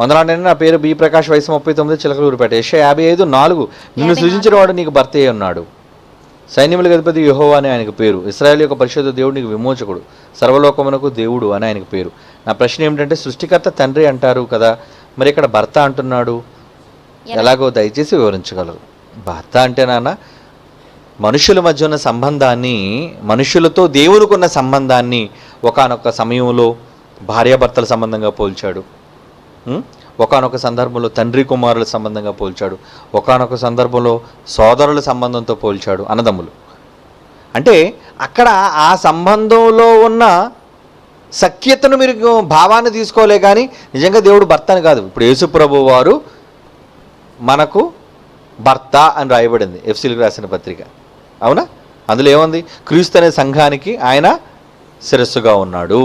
వందనాడు నా పేరు బి ప్రకాష్ వయసు ముప్పై తొమ్మిది చిలకలూరుపేట. యశ యాభై ఐదు నాలుగు. నిన్ను సృజించిన వాడు నీకు భర్త అయి ఉన్నాడు. సైన్యముల అధిపతి యెహోవా అని ఆయనకు పేరు. ఇస్రాయేల్ యొక్క పరిశుద్ధ దేవుడు నీకు విమోచకుడు. సర్వలోకమునకు దేవుడు అని ఆయనకు పేరు. నా ప్రశ్న ఏమిటంటే సృష్టికర్త తండ్రి అంటారు కదా మరి ఇక్కడ భర్త అంటున్నాడు? ఎలాగో దయచేసి వివరించగలరు. భర్త అంటే నాన్న మనుషుల మధ్య ఉన్న సంబంధాన్ని మనుషులతో దేవునికి ఉన్న సంబంధాన్ని ఒకానొక సమయంలో భార్యాభర్తల సంబంధంగా పోల్చాడు. ఒకనొక సందర్భంలో తండ్రి కుమారుల సంబంధంగా పోల్చాడు. ఒకానొక సందర్భంలో సోదరుల సంబంధంతో పోల్చాడు అన్నదమ్ములు. అంటే అక్కడ ఆ సంబంధంలో ఉన్న సఖ్యతను మీరు భావాన్ని తీసుకోలే కానీ నిజంగా దేవుడు భర్త అని కాదు. ఇప్పుడు యేసుప్రభు వారు మనకు భర్త అని రాయబడింది ఎఫ్సీలకు రాసిన పత్రిక. అవునా? అందులో ఏముంది? క్రీస్తు అనే సంఘానికి ఆయన శిరస్సుగా ఉన్నాడు.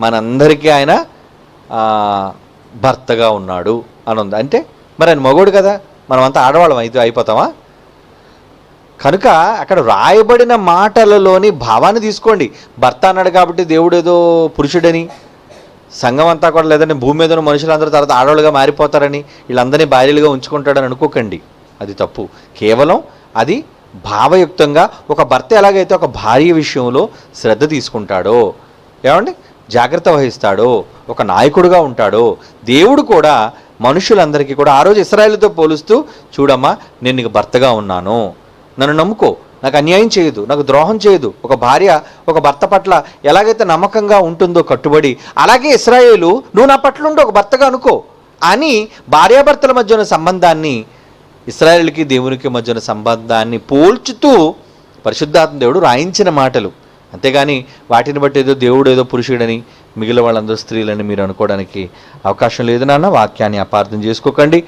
మనందరికీ ఆయన భర్తగా ఉన్నాడు అని ఉంది అంటే మరి ఆయన మగోడు కదా? మనమంతా ఆడవాళ్ళం అయితే అయిపోతామా? కనుక అక్కడ రాయబడిన మాటలలోని భావాన్ని తీసుకోండి. భర్త అన్నాడు కాబట్టి దేవుడు ఏదో పురుషుడని సంఘం అంతా కూడా లేదని భూమి మీద ఉన్న మనుషులందరూ తర్వాత ఆడవాళ్ళుగా మారిపోతారని వీళ్ళందరినీ భార్యలుగా ఉంచుకుంటాడని అనుకోకండి. అది తప్పు. కేవలం అది భావయుక్తంగా ఒక భర్త ఎలాగైతే ఒక భార్య విషయంలో శ్రద్ధ తీసుకుంటాడో ఏమండి? జాగ్రత్త వహిస్తాడో ఒక నాయకుడుగా ఉంటాడో దేవుడు కూడా మనుషులందరికీ కూడా ఆ రోజు ఇస్రాయేల్తో పోలుస్తూ చూడమ్మా నేను నీకు భర్తగా ఉన్నాను. నన్ను నమ్ముకో. నాకు అన్యాయం చేయదు. నాకు ద్రోహం చేయదు. ఒక భార్య ఒక భర్త పట్ల ఎలాగైతే నమ్మకంగా ఉంటుందో కట్టుబడి అలాగే ఇస్రాయేలు నువ్వు నా పట్ల ఉండు ఒక భర్తగా అనుకో అని భార్యాభర్తల మధ్య ఉన్న సంబంధాన్ని ఇస్రాయేల్కి దేవునికి మధ్య ఉన్న సంబంధాన్ని పోల్చుతూ పరిశుద్ధాత్మ దేవుడు రాయించిన మాటలు. అంతేగాని వాటిని బట్టి ఏదో దేవుడు ఏదో పురుషుడని మిగిలిన వాళ్ళందరూ స్త్రీలని మీరు అనుకోవడానికి అవకాశం లేదు నాన్న. వాక్యాన్ని అపార్థం చేసుకోకండి.